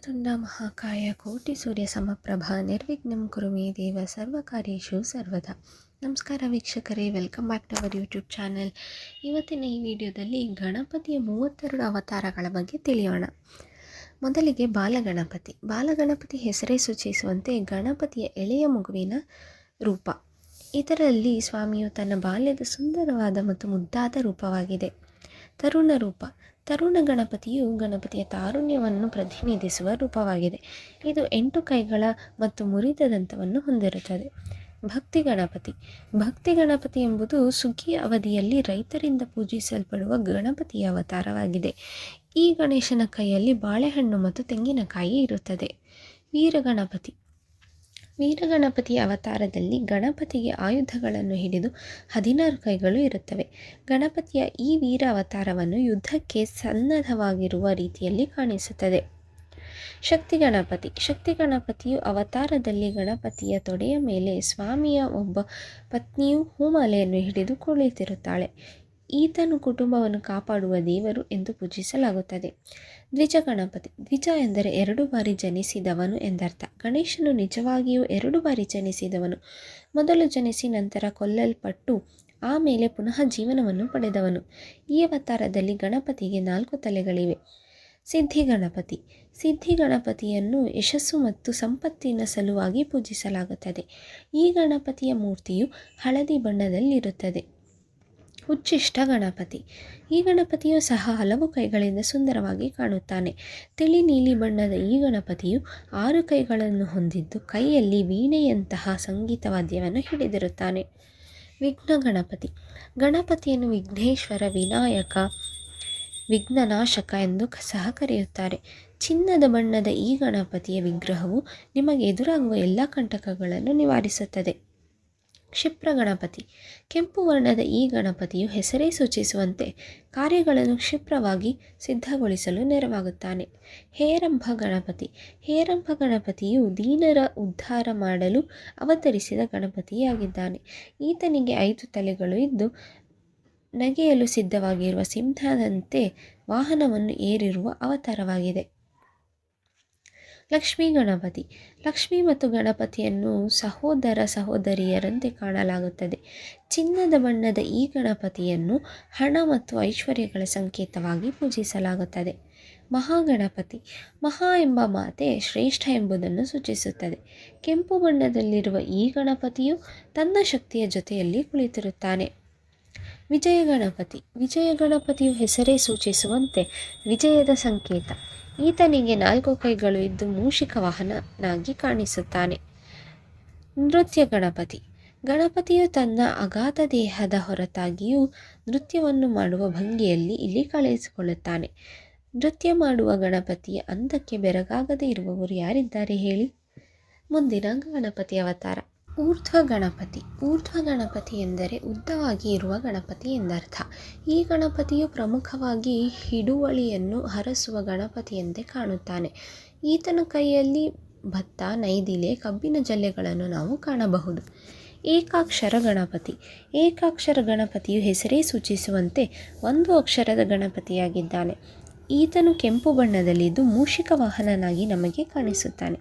ವಕ್ರತುಂಡ ಮಹಾಕಾಯ ಕೋಟಿ ಸೂರ್ಯ ಸಮಪ್ರಭ ನಿರ್ವಿಘ್ನಂ ಕುರು ಮೇ ದೇವ ಸರ್ವಕಾರ್ಯೇಷು ಸರ್ವದಾ. ನಮಸ್ಕಾರ ವೀಕ್ಷಕರೇ, welcome back to our YouTube channel. ಇವತ್ತಿನ ಈ ವಿಡಿಯೋದಲ್ಲಿ ಗಣಪತಿಯ ಮೂವತ್ತೆರಡು ಅವತಾರಗಳ ಬಗ್ಗೆ ತಿಳಿಯೋಣ. ಮೊದಲಿಗೆ ಬಾಲಗಣಪತಿ. ಬಾಲಗಣಪತಿ ಹೆಸರೇ ಸೂಚಿಸುವಂತೆ ಗಣಪತಿಯ ಎಳೆಯ ಮಗುವಿನ ರೂಪ. ಇದರಲ್ಲಿ ಸ್ವಾಮಿಯು ತನ್ನ ಬಾಲ್ಯದ ಸುಂದರವಾದ ಮತ್ತು ಮುದ್ದಾದ ರೂಪವಾಗಿದೆ. ತರುಣ ರೂಪ. ತರುಣ ಗಣಪತಿಯು ಗಣಪತಿಯ ತಾರುಣ್ಯವನ್ನು ಪ್ರತಿನಿಧಿಸುವ ರೂಪವಾಗಿದೆ. ಇದು ಎಂಟು ಕೈಗಳ ಮತ್ತು ಮುರಿದ ದಂತವನ್ನು ಹೊಂದಿರುತ್ತದೆ. ಭಕ್ತಿ ಗಣಪತಿ. ಭಕ್ತಿ ಗಣಪತಿ ಎಂಬುದು ಸುಗ್ಗಿಯ ಅವಧಿಯಲ್ಲಿ ರೈತರಿಂದ ಪೂಜಿಸಲ್ಪಡುವ ಗಣಪತಿಯ ಅವತಾರವಾಗಿದೆ. ಈ ಗಣೇಶನ ಕೈಯಲ್ಲಿ ಬಾಳೆಹಣ್ಣು ಮತ್ತು ತೆಂಗಿನಕಾಯಿ ಇರುತ್ತದೆ. ವೀರಗಣಪತಿ. ವೀರಗಣಪತಿಯ ಅವತಾರದಲ್ಲಿ ಗಣಪತಿಗೆ ಆಯುಧಗಳನ್ನು ಹಿಡಿದು ಹದಿನಾರು ಕೈಗಳು ಇರುತ್ತವೆ. ಗಣಪತಿಯ ಈ ವೀರ ಅವತಾರವನ್ನು ಯುದ್ಧಕ್ಕೆ ಸನ್ನದ್ಧವಾಗಿರುವ ರೀತಿಯಲ್ಲಿ ಕಾಣಿಸುತ್ತದೆ. ಶಕ್ತಿ ಗಣಪತಿ. ಶಕ್ತಿ ಗಣಪತಿಯು ಅವತಾರದಲ್ಲಿ ಗಣಪತಿಯ ತೊಡೆಯ ಮೇಲೆ ಸ್ವಾಮಿಯ ಒಬ್ಬ ಪತ್ನಿಯು ಹೂಮಾಲೆಯನ್ನು ಹಿಡಿದು ಕುಳಿತಿರುತ್ತಾಳೆ. ಈತನು ಕುಟುಂಬವನ್ನು ಕಾಪಾಡುವ ದೇವರು ಎಂದು ಪೂಜಿಸಲಾಗುತ್ತದೆ. ದ್ವಿಜ ಗಣಪತಿ. ದ್ವಿಜ ಎಂದರೆ ಎರಡು ಬಾರಿ ಜನಿಸಿದವನು ಎಂದರ್ಥ. ಗಣೇಶನು ನಿಜವಾಗಿಯೂ ಎರಡು ಬಾರಿ ಜನಿಸಿದವನು. ಮೊದಲು ಜನಿಸಿ ನಂತರ ಕೊಲ್ಲಲ್ಪಟ್ಟು ಆಮೇಲೆ ಪುನಃ ಜೀವನವನ್ನು ಪಡೆದವನು. ಈ ಅವತಾರದಲ್ಲಿ ಗಣಪತಿಗೆ ನಾಲ್ಕು ತಲೆಗಳಿವೆ. ಸಿದ್ಧಿ ಗಣಪತಿ. ಸಿದ್ಧಿ ಗಣಪತಿಯನ್ನು ಯಶಸ್ಸು ಮತ್ತು ಸಂಪತ್ತಿನ ಸಲುವಾಗಿ ಪೂಜಿಸಲಾಗುತ್ತದೆ. ಈ ಗಣಪತಿಯ ಮೂರ್ತಿಯು ಹಳದಿ ಬಣ್ಣದಲ್ಲಿರುತ್ತದೆ. ಉಚ್ಚಿಷ್ಟ ಗಣಪತಿ. ಈ ಗಣಪತಿಯು ಸಹ ಹಲವು ಕೈಗಳಿಂದ ಸುಂದರವಾಗಿ ಕಾಣುತ್ತಾನೆ. ತಿಳಿ ನೀಲಿ ಬಣ್ಣದ ಈ ಗಣಪತಿಯು ಆರು ಕೈಗಳನ್ನು ಹೊಂದಿದ್ದು ಕೈಯಲ್ಲಿ ವೀಣೆಯಂತಹ ಸಂಗೀತ ವಾದ್ಯವನ್ನು ಹಿಡಿದಿರುತ್ತಾನೆ. ವಿಘ್ನ ಗಣಪತಿ. ಗಣಪತಿಯನ್ನು ವಿಘ್ನೇಶ್ವರ ವಿನಾಯಕ, ವಿಘ್ನನಾಶಕ ಎಂದು ಸಹ ಕರೆಯುತ್ತಾರೆ. ಚಿನ್ನದ ಬಣ್ಣದ ಈ ಗಣಪತಿಯ ವಿಗ್ರಹವು ನಿಮಗೆ ಎದುರಾಗುವ ಎಲ್ಲ ಕಂಟಕಗಳನ್ನು ನಿವಾರಿಸುತ್ತದೆ. ಕ್ಷಿಪ್ರ ಗಣಪತಿ ಕೆಂಪು ವರ್ಣದ ಈ ಗಣಪತಿಯು ಹೆಸರೇ ಸೂಚಿಸುವಂತೆ ಕಾರ್ಯಗಳನ್ನು ಕ್ಷಿಪ್ರವಾಗಿ ಸಿದ್ಧಗೊಳಿಸಲು ನೆರವಾಗುತ್ತಾನೆ. ಹೇರಂಭ ಗಣಪತಿ. ಹೇರಂಭ ಗಣಪತಿಯು ದೀನರ ಉದ್ಧಾರ ಮಾಡಲು ಅವತರಿಸಿದ ಗಣಪತಿಯಾಗಿದ್ದಾನೆ. ಈತನಿಗೆ ಐದು ತಲೆಗಳು ಇದ್ದು, ನಗೆಯಲು ಸಿದ್ಧವಾಗಿರುವ ಸಿಂಹದಂತೆ ವಾಹನವನ್ನು ಏರಿರುವ ಅವತಾರವಾಗಿದೆ. ಲಕ್ಷ್ಮೀ ಗಣಪತಿ. ಲಕ್ಷ್ಮಿ ಮತ್ತು ಗಣಪತಿಯನ್ನು ಸಹೋದರ ಸಹೋದರಿಯರಂತೆ ಕಾಣಲಾಗುತ್ತದೆ. ಚಿನ್ನದ ಬಣ್ಣದ ಈ ಗಣಪತಿಯನ್ನು ಹಣ ಮತ್ತು ಐಶ್ವರ್ಯಗಳ ಸಂಕೇತವಾಗಿ ಪೂಜಿಸಲಾಗುತ್ತದೆ. ಮಹಾಗಣಪತಿ. ಮಹಾ ಎಂಬ ಮಾತೆ ಶ್ರೇಷ್ಠ ಎಂಬುದನ್ನು ಸೂಚಿಸುತ್ತದೆ. ಕೆಂಪು ಬಣ್ಣದಲ್ಲಿರುವ ಈ ಗಣಪತಿಯು ತನ್ನ ಶಕ್ತಿಯ ಜೊತೆಯಲ್ಲಿ ಕುಳಿತಿರುತ್ತಾನೆ. ವಿಜಯ ಗಣಪತಿ ವಿಜಯ ಗಣಪತಿಯು ಹೆಸರೇ ಸೂಚಿಸುವಂತೆ ವಿಜಯದ ಸಂಕೇತ. ಈತನಿಗೆ ನಾಲ್ಕು ಕೈಗಳು ಇದ್ದು ಮೂಷಿಕ ವಾಹನನಾಗಿ ಕಾಣಿಸುತ್ತಾನೆ. ನೃತ್ಯ ಗಣಪತಿ. ಗಣಪತಿಯು ತನ್ನ ಅಗಾಧ ದೇಹದ ಹೊರತಾಗಿಯೂ ನೃತ್ಯವನ್ನು ಮಾಡುವ ಭಂಗಿಯಲ್ಲಿ ಇಲ್ಲಿ ಕಳುಹಿಸಿಕೊಳ್ಳುತ್ತಾನೆ ನೃತ್ಯ ಮಾಡುವ ಗಣಪತಿಯ ಅಂದಕ್ಕೆ ಬೆರಗಾಗದೇ ಇರುವವರು ಯಾರಿದ್ದಾರೆ ಹೇಳಿ? ಮುಂದಿನ ಗಣಪತಿ ಅವತಾರ. ಊರ್ಧ್ವ ಗಣಪತಿ. ಊರ್ಧ್ವ ಗಣಪತಿ ಎಂದರೆ ಉದ್ದವಾಗಿ ಇರುವ ಗಣಪತಿ ಎಂದರ್ಥ. ಈ ಗಣಪತಿಯು ಪ್ರಮುಖವಾಗಿ ಹಿಡುವಳಿಯನ್ನು ಹರಸುವ ಗಣಪತಿಯಂತೆ ಕಾಣುತ್ತಾನೆ. ಈತನ ಕೈಯಲ್ಲಿ ಭತ್ತ, ನೈದಿಲೆ, ಕಬ್ಬಿನ ಜಲ್ಲೆಗಳನ್ನು ನಾವು ಕಾಣಬಹುದು. ಏಕಾಕ್ಷರ ಗಣಪತಿ. ಏಕಾಕ್ಷರ ಗಣಪತಿಯು ಹೆಸರೇ ಸೂಚಿಸುವಂತೆ ಒಂದು ಅಕ್ಷರದ ಗಣಪತಿಯಾಗಿದ್ದಾನೆ. ಈತನು ಕೆಂಪು ಬಣ್ಣದಲ್ಲಿದ್ದು ಮೂಷಿಕ ವಾಹನನಾಗಿ ನಮಗೆ ಕಾಣಿಸುತ್ತಾನೆ.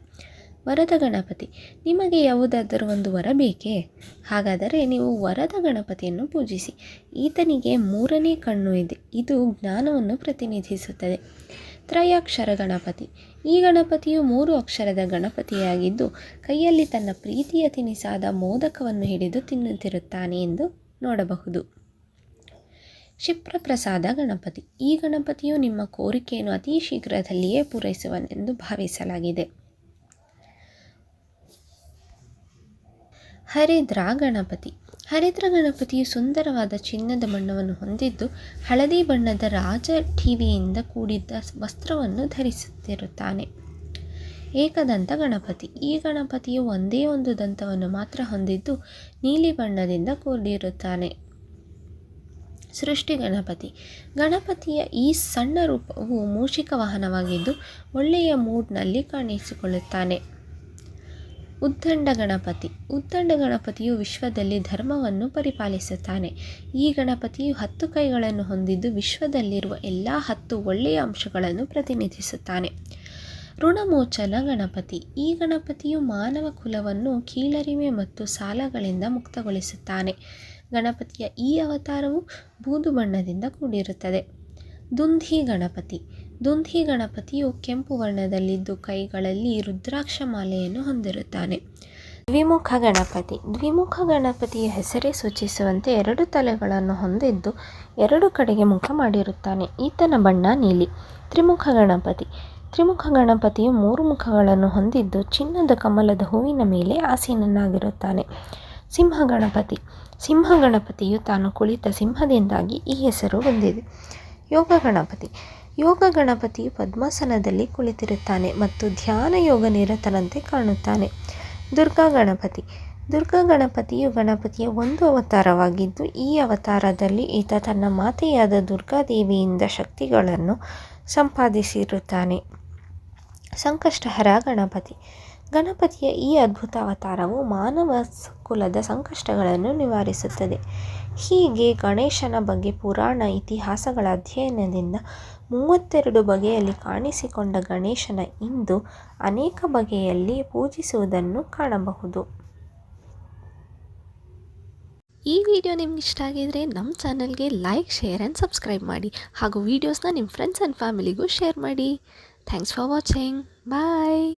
ವರದ ಗಣಪತಿ. ನಿಮಗೆ ಯಾವುದಾದರೂ ಒಂದು ವರ ಬೇಕೇ? ಹಾಗಾದರೆ ನೀವು ವರದ ಗಣಪತಿಯನ್ನು ಪೂಜಿಸಿ. ಈತನಿಗೆ ಮೂರನೇ ಕಣ್ಣು ಇದೆ. ಇದು ಜ್ಞಾನವನ್ನು ಪ್ರತಿನಿಧಿಸುತ್ತದೆ. ತ್ರಯಾಕ್ಷರ ಗಣಪತಿ. ಈ ಗಣಪತಿಯು ಮೂರು ಅಕ್ಷರದ ಗಣಪತಿಯಾಗಿದ್ದು, ಕೈಯಲ್ಲಿ ತನ್ನ ಪ್ರೀತಿಯ ತಿನಿಸಾದ ಮೋದಕವನ್ನು ಹಿಡಿದು ತಿನ್ನುತ್ತಿರುತ್ತಾನೆ ಎಂದು ನೋಡಬಹುದು. ಕ್ಷಿಪ್ರಪ್ರಸಾದ ಗಣಪತಿ. ಈ ಗಣಪತಿಯು ನಿಮ್ಮ ಕೋರಿಕೆಯನ್ನು ಅತಿ ಶೀಘ್ರದಲ್ಲಿಯೇ ಪೂರೈಸುವನೆಂದು ಭಾವಿಸಲಾಗಿದೆ. ಹರಿದ್ರ ಗಣಪತಿ ಹರಿದ್ರ ಗಣಪತಿಯು ಸುಂದರವಾದ ಚಿನ್ನದ ಬಣ್ಣವನ್ನು ಹೊಂದಿದ್ದು, ಹಳದಿ ಬಣ್ಣದ ರಾಜ ಟಿವಿಯಿಂದ ಕೂಡಿದ್ದ ವಸ್ತ್ರವನ್ನು ಧರಿಸುತ್ತಿರುತ್ತಾನೆ. ಏಕದಂತ ಗಣಪತಿ. ಈ ಗಣಪತಿಯು ಒಂದೇ ಒಂದು ದಂತವನ್ನು ಮಾತ್ರ ಹೊಂದಿದ್ದು, ನೀಲಿ ಬಣ್ಣದಿಂದ ಕೂಡಿರುತ್ತಾನೆ. ಸೃಷ್ಟಿ ಗಣಪತಿ. ಗಣಪತಿಯ ಈ ಸಣ್ಣ ರೂಪವು ಮೂಷಿಕ ವಾಹನವಾಗಿದ್ದು, ಒಳ್ಳೆಯ ಮೂಡ್ನಲ್ಲಿ ಕಾಣಿಸಿಕೊಳ್ಳುತ್ತಾನೆ. ಉದ್ದಂಡ ಗಣಪತಿ. ಉದ್ದಂಡ ಗಣಪತಿಯು ವಿಶ್ವದಲ್ಲಿ ಧರ್ಮವನ್ನು ಪರಿಪಾಲಿಸುತ್ತಾನೆ. ಈ ಗಣಪತಿಯು ಹತ್ತು ಕೈಗಳನ್ನು ಹೊಂದಿದ್ದು ವಿಶ್ವದಲ್ಲಿರುವ ಎಲ್ಲ ಹತ್ತು ಒಳ್ಳೆಯ ಅಂಶಗಳನ್ನು ಪ್ರತಿನಿಧಿಸುತ್ತಾನೆ. ಋಣಮೋಚನ ಗಣಪತಿ. ಈ ಗಣಪತಿಯು ಮಾನವ ಕುಲವನ್ನು ಕೀಳರಿಮೆ ಮತ್ತು ಸಾಲಗಳಿಂದ ಮುಕ್ತಗೊಳಿಸುತ್ತಾನೆ. ಗಣಪತಿಯ ಈ ಅವತಾರವು ಬೂದು ಬಣ್ಣದಿಂದ ಕೂಡಿರುತ್ತದೆ. ದುಂಧಿ ಗಣಪತಿ. ದುಂಧಿ ಗಣಪತಿಯು ಕೆಂಪು ವರ್ಣದಲ್ಲಿದ್ದು ಕೈಗಳಲ್ಲಿ ರುದ್ರಾಕ್ಷ ಮಾಲೆಯನ್ನು ಹೊಂದಿರುತ್ತಾನೆ. ದ್ವಿಮುಖ ಗಣಪತಿ. ದ್ವಿಮುಖ ಗಣಪತಿಯ ಹೆಸರೇ ಸೂಚಿಸುವಂತೆ ಎರಡು ತಲೆಗಳನ್ನು ಹೊಂದಿದ್ದು ಎರಡು ಕಡೆಗೆ ಮುಖ ಮಾಡಿರುತ್ತಾನೆ. ಈತನ ಬಣ್ಣ ನೀಲಿ. ತ್ರಿಮುಖ ಗಣಪತಿ. ತ್ರಿಮುಖ ಗಣಪತಿಯು ಮೂರು ಮುಖಗಳನ್ನು ಹೊಂದಿದ್ದು ಚಿನ್ನದ ಕಮಲದ ಹೂವಿನ ಮೇಲೆ ಆಸೀನನಾಗಿರುತ್ತಾನೆ. ಸಿಂಹ ಗಣಪತಿ. ಸಿಂಹ ಗಣಪತಿಯು ತಾನು ಕುಳಿತ ಸಿಂಹದಿಂದಾಗಿ ಈ ಹೆಸರು ಬಂದಿದೆ. ಯೋಗ ಗಣಪತಿ. ಯೋಗ ಗಣಪತಿಯು ಪದ್ಮಾಸನದಲ್ಲಿ ಕುಳಿತಿರುತ್ತಾನೆ ಮತ್ತು ಧ್ಯಾನ ಯೋಗ ನಿರತನಂತೆ ಕಾಣುತ್ತಾನೆ. ದುರ್ಗಾ ಗಣಪತಿ. ದುರ್ಗಾ ಗಣಪತಿಯು ಗಣಪತಿಯ ಒಂದು ಅವತಾರವಾಗಿದ್ದು, ಈ ಅವತಾರದಲ್ಲಿ ಈತ ತನ್ನ ಮಾತೆಯಾದ ದುರ್ಗಾದೇವಿಯಿಂದ ಶಕ್ತಿಗಳನ್ನು ಸಂಪಾದಿಸಿರುತ್ತಾನೆ. ಸಂಕಷ್ಟಹರ ಗಣಪತಿ. ಗಣಪತಿಯ ಈ ಅದ್ಭುತ ಅವತಾರವು ಮಾನವ ಕುಲದ ಸಂಕಷ್ಟಗಳನ್ನು ನಿವಾರಿಸುತ್ತದೆ. ಹೀಗೆ ಗಣೇಶನ ಬಗ್ಗೆ ಪುರಾಣ ಇತಿಹಾಸಗಳ ಅಧ್ಯಯನದಿಂದ ಮೂವತ್ತೆರಡು ಬಗೆಯಲ್ಲಿ ಕಾಣಿಸಿಕೊಂಡ ಗಣೇಶನ ಇಂದು ಅನೇಕ ಬಗೆಯಲ್ಲಿ ಪೂಜಿಸುವುದನ್ನು ಕಾಣಬಹುದು. ಈ ವಿಡಿಯೋ ನಿಮ್ಗೆ ಇಷ್ಟ ಆಗಿದ್ರೆ ನಮ್ಮ ಚಾನಲ್ಗೆ ಲೈಕ್, ಶೇರ್ ಆ್ಯಂಡ್ ಸಬ್ಸ್ಕ್ರೈಬ್ ಮಾಡಿ ಹಾಗೂ ವೀಡಿಯೋಸ್ನ ನಿಮ್ಮ ಫ್ರೆಂಡ್ಸ್ ಆ್ಯಂಡ್ ಫ್ಯಾಮಿಲಿಗೂ ಶೇರ್ ಮಾಡಿ. Thanks for watching bye